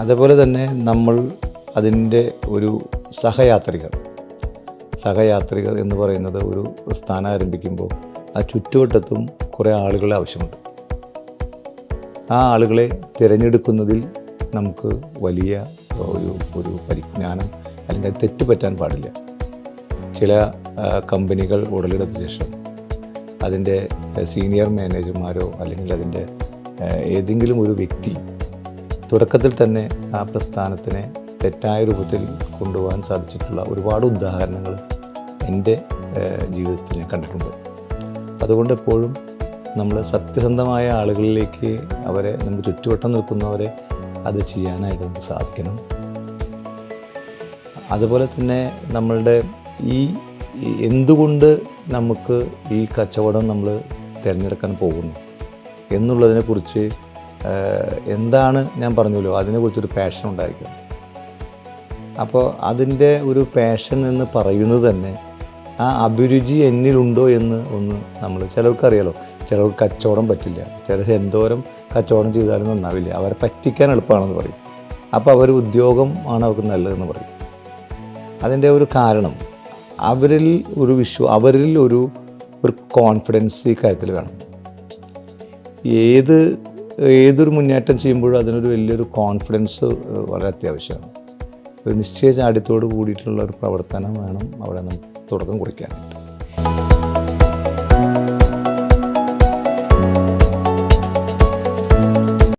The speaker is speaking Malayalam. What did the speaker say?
അതേപോലെ തന്നെ നമ്മൾ അതിന്റെ ഒരു സഹയാത്രികർ. സഹയാത്രികർ എന്ന് പറയുന്നത് ഒരു സ്ഥാനം ആരംഭിക്കുമ്പോൾ ആ ചുറ്റുവട്ടത്തും കുറേ ആളുകളെ ആവശ്യമുണ്ട്. ആ ആളുകളെ തിരഞ്ഞെടുക്കുന്നതിൽ നമുക്ക് വലിയ ഒരു ഒരു പരിജ്ഞാനം അല്ലെങ്കിൽ തെറ്റ് പറ്റാൻ പാടില്ല. ചില കമ്പനികൾ ഉടലെടുത്ത ശേഷം അതിന്റെ സീനിയർ മാനേജർമാരോ അല്ലെങ്കിൽ അതിന്റെ ഏതെങ്കിലും ഒരു വ്യക്തി തുടക്കത്തിൽ തന്നെ ആ പ്രസ്ഥാനത്തിനെ തെറ്റായ രൂപത്തിൽ കൊണ്ടുപോകാൻ സാധിച്ചിട്ടുള്ള ഒരുപാട് ഉദാഹരണങ്ങൾ എന്റെ ജീവിതത്തിൽ ഞാൻ കണ്ടിട്ടുണ്ട്. അതുകൊണ്ട് എപ്പോഴും നമ്മൾ സത്യസന്ധമായ ആളുകളിലേക്ക് അവരെ നമുക്ക് ചുറ്റുവട്ടം നിൽക്കുന്നവരെ അത് ചെയ്യാനായിട്ട് നമുക്ക് സാധിക്കണം. അതുപോലെ തന്നെ നമ്മളുടെ ഈ എന്തുകൊണ്ട് നമുക്ക് ഈ കച്ചവടം നമ്മൾ തിരഞ്ഞെടുക്കാൻ പോകുന്നു എന്നുള്ളതിനെക്കുറിച്ച് എന്താണ് ഞാൻ പറഞ്ഞല്ലോ അതിനെക്കുറിച്ചൊരു പാഷൻ ഉണ്ടായിരിക്കണം. അപ്പോൾ അതിന്റെ ഒരു പാഷൻ എന്ന് പറയുന്നത് തന്നെ ആ അഭിരുചി എന്നിലുണ്ടോ എന്ന് ഒന്ന് നമ്മൾ ചിലർക്കറിയാലോ ചിലർക്ക് കച്ചവടം പറ്റില്ല ചിലർ എന്തോരം കച്ചവടം ചെയ്താലും നന്നാവില്ല അവരെ പറ്റിക്കാൻ എളുപ്പമാണെന്ന് പറയും. അപ്പോൾ അവർ ഉദ്യോഗം ആണ് അവർക്ക് നല്ലതെന്ന് പറയും. അതിന്റെ ഒരു കാരണം അവരിൽ ഒരു വിശ്വ അവരിൽ ഒരു ഒരു കോൺഫിഡൻസ് ഈ കാര്യത്തിൽ വേണം. ഏത് ഏതൊരു മുന്നേറ്റം ചെയ്യുമ്പോഴും അതിനൊരു വലിയൊരു കോൺഫിഡൻസ് വളരെ അത്യാവശ്യമാണ്. ഒരു നിശ്ചയ ചാടിത്തോട് കൂടിയിട്ടുള്ള ഒരു പ്രവർത്തനം വേണം അവിടെ നമുക്ക് തുടക്കം കുറിക്കാൻ.